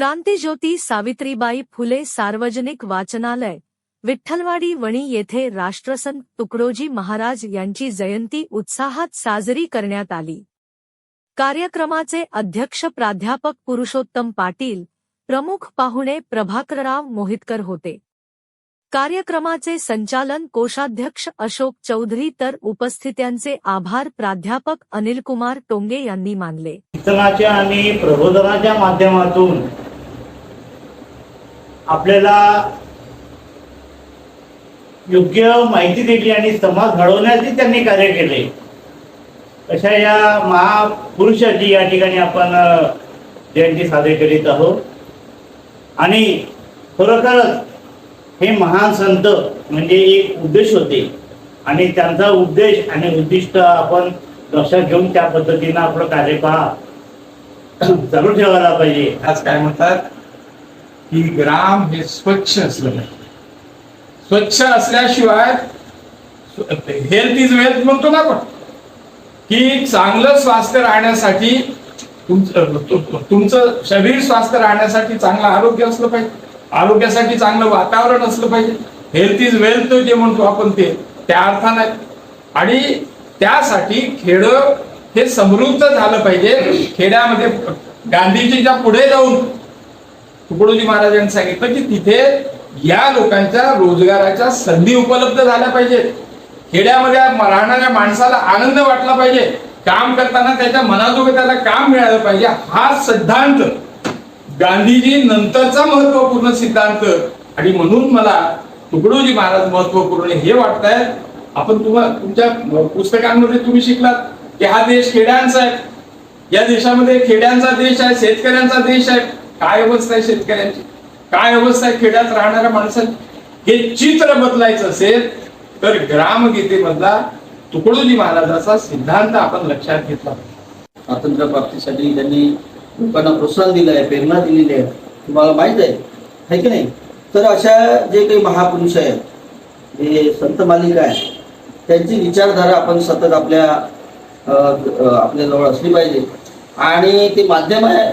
क्रांतीज्योती सावित्रीबाई फुले सार्वजनिक वाचनालय विठ्ठलवाडी वणी येथे राष्ट्रसंत तुकडोजी महाराज यांची जयंती उत्साहात साजरी करण्यात आली. कार्यक्रमाचे अध्यक्ष प्राध्यापक पुरुषोत्तम पाटील प्रमुख पाहुणे प्रभाकरराव मोहितकर होते. कार्यक्रमाचे संचालन कोषाध्यक्ष अशोक चौधरी तर उपस्थित्यांचे आभार प्राध्यापक अनिलकुमार टोंगे यांनी मानले. कीर्तनाच्या आणि प्रबोधनाच्या माध्यमातून आपल्याला योग्य माहिती दिली आणि समाज घडवण्याचे त्यांनी कार्य केले. अशा या महापुरुषाची या ठिकाणी आपण जयंती साजरी करीत आहोत. आणि खरोखरच हे महान संत म्हणजे एक उद्देश होते. आणि त्यांचा उद्देश आणि उद्दिष्ट आपण लक्षात घेऊन त्या पद्धतीनं आपलं कार्यकाळ चालू ठेवायला पाहिजे. आज काय म्हणतात? की ग्राम हे स्वच्छ असलं पाहिजे. स्वच्छ असल्याशिवाय हेल्थ इज वेल्थ म्हणतो ना आपण. की चांगलं स्वास्थ्य राहण्यासाठी तुमचं तुमचं शरीर स्वास्थ्य राहण्यासाठी चांगलं आरोग्य असलं पाहिजे. आरोग्यासाठी चांगलं वातावरण असलं पाहिजे. हेल्थ इज वेल्थ जे म्हणतो आपण ते त्या अर्थानं. आणि त्यासाठी खेड हे समृद्ध झालं पाहिजे. खेड्यामध्ये गांधीजीच्या पुढे जाऊन तुकडोजी महाराजांनी सांगितलं की तिथे या लोकांच्या रोजगाराच्या संधी उपलब्ध झाल्या पाहिजेत. खेड्यामध्ये राहणाऱ्या माणसाला आनंद वाटला पाहिजे. काम करताना त्याच्या मनाजोगे त्याला काम मिळालं पाहिजे. हा सिद्धांत गांधीजी नंतरचा महत्त्वपूर्ण सिद्धांत. आणि म्हणून मला तुकडोजी महाराज महत्त्वपूर्ण हे वाटतंय. आपण तुम्हाला तुमच्या पुस्तकांमध्ये तुम्ही शिकलात की हा देश खेड्यांचा आहे. या देशामध्ये खेड्यांचा देश आहे शेतकऱ्यांचा देश आहे. काय अवस्था आहे शेतकऱ्यांची? काय अवस्था आहे खेड्यात राहणाऱ्या माणसांची? हे चित्र बदलायचं असेल तर ग्रामगीतेमधला तुकडोजी महाराजाचा सिद्धांत आपण लक्षात घेतला स्वातंत्र्य प्राप्तीसाठी त्यांनी लोकांना प्रोत्साहन दिलं आहे प्रेरणा दिलेली आहे. तुम्हाला माहीत आहे? है की नाही? तर अशा जे काही महापुरुष आहेत जे संत मालिका आहे त्यांची विचारधारा आपण सतत आपल्या अ, आपल्याजवळ असली पाहिजे. आणि ते माध्यम आहे.